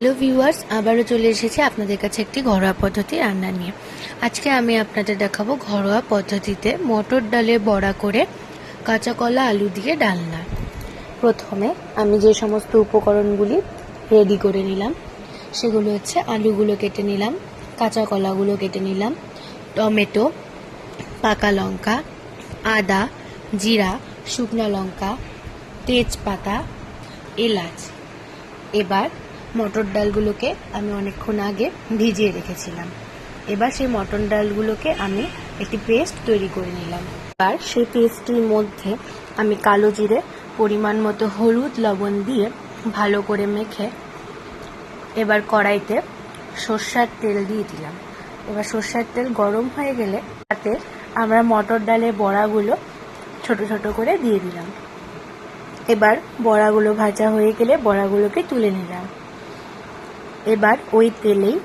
Hello viewers, আবারও চলে এসেছি আপনাদের কাছে একটি ঘরোয়া পদ্ধতি রান্না নিয়ে। আজকে আমি আপনাদের দেখাবো ঘরোয়া পদ্ধতিতে মটর ডালে বড়া করে কাঁচা কলা, আলু দিয়ে ডালনা। প্রথমে আমি যে সমস্ত উপকরণগুলি রেডি করে নিলাম, সেগুলো হচ্ছে আলুগুলো কেটে নিলাম, কাঁচা কলাগুলো কেটে নিলাম, টমেটো, পাকা লঙ্কা, আদা, জিরা, শুকনো লঙ্কা, তেজপাতা, এলাচ। এবার মটর ডালগুলোকে আমি অনেকক্ষণ আগে ভিজিয়ে রেখেছিলাম। এবার সেই মটর ডালগুলোকে আমি একটি পেস্ট তৈরি করে নিলাম। এবার সেই পেস্টটির মধ্যে আমি কালো জিরে, পরিমাণ মতো হলুদ লবণ দিয়ে ভালো করে মেখে এবার কড়াইতে সর্ষার তেল দিয়ে দিলাম। এবার সর্ষার তেল গরম হয়ে গেলে তাতে আমরা মটর ডালের বড়াগুলো ছোট ছোট করে দিয়ে দিলাম। এবার বড়াগুলো ভাজা হয়ে গেলে বড়াগুলোকে তুলে নিলাম। এবার ওই তেলেই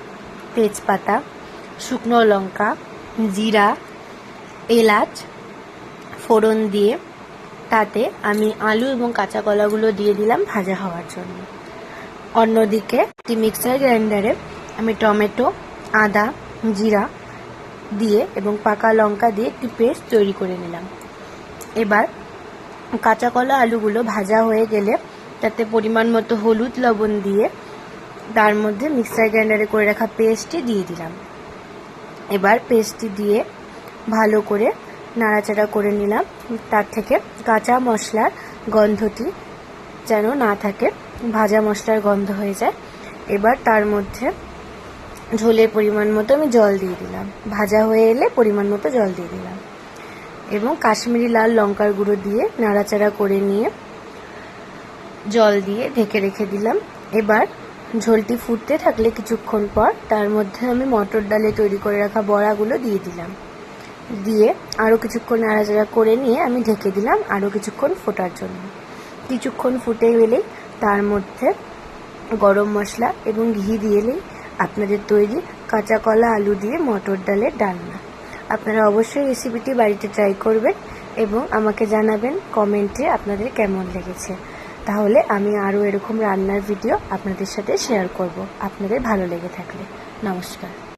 তেজপাতা, শুকনো লঙ্কা, জিরা, এলাচ ফোড়ন দিয়ে তাতে আমি আলু এবং কাঁচা কলাগুলো দিয়ে দিলাম ভাজা হওয়ার জন্য। অন্যদিকে একটি মিক্সার গ্রাইন্ডারে আমি টমেটো, আদা, জিরা দিয়ে এবং পাকা লঙ্কা দিয়ে একটি পেস্ট তৈরি করে নিলাম। এবার কাঁচা কলা আলুগুলো ভাজা হয়ে গেলে তাতে পরিমাণ মতো হলুদ লবণ দিয়ে তার মধ্যে মিক্সার গ্রাইন্ডারে করে রাখা পেস্টটি দিয়ে দিলাম। এবার পেস্টটি দিয়ে ভালো করে নাড়াচাড়া করে নিলাম। তার থেকে কাঁচা মশলার গন্ধটি যেন না থাকে, ভাজা মশলার গন্ধ হয়ে যায়। এবার তার মধ্যে ঝোলের পরিমাণ মতো আমি জল দিয়ে দিলাম। ভাজা হয়ে এলে পরিমাণ মতো জল দিয়ে দিলাম। এবং কাশ্মীরি লাল লঙ্কার গুঁড়ো দিয়ে নাড়াচাড়া করে নিয়ে জল দিয়ে ঢেকে রেখে দিলাম। এবার ঝোলটি ফুটতে থাকলে কিছুক্ষণ পর তার মধ্যে আমি মটর ডালে তৈরি করে রাখা বড়াগুলো দিয়ে দিলাম। দিয়ে আরও কিছুক্ষণ নাড়াচাড়া করে নিয়ে আমি ঢেকে দিলাম আরও কিছুক্ষণ ফোটার জন্য। কিছুক্ষণ ফুটে গেলেই তার মধ্যে গরম মশলা এবং ঘি দিয়ে এলেই আপনাদের তৈরি কাঁচা কলা আলু দিয়ে মটর ডালের ডালনা। আপনারা অবশ্যই রেসিপিটি বাড়িতে ট্রাই করবেন এবং আমাকে জানাবেন কমেন্টে আপনাদের কেমন লেগেছে। তাহলে আমি আরও এরকম রান্নার ভিডিও আপনাদের সাথে শেয়ার করব। আপনাদের ভালো লেগে থাকলে। নমস্কার।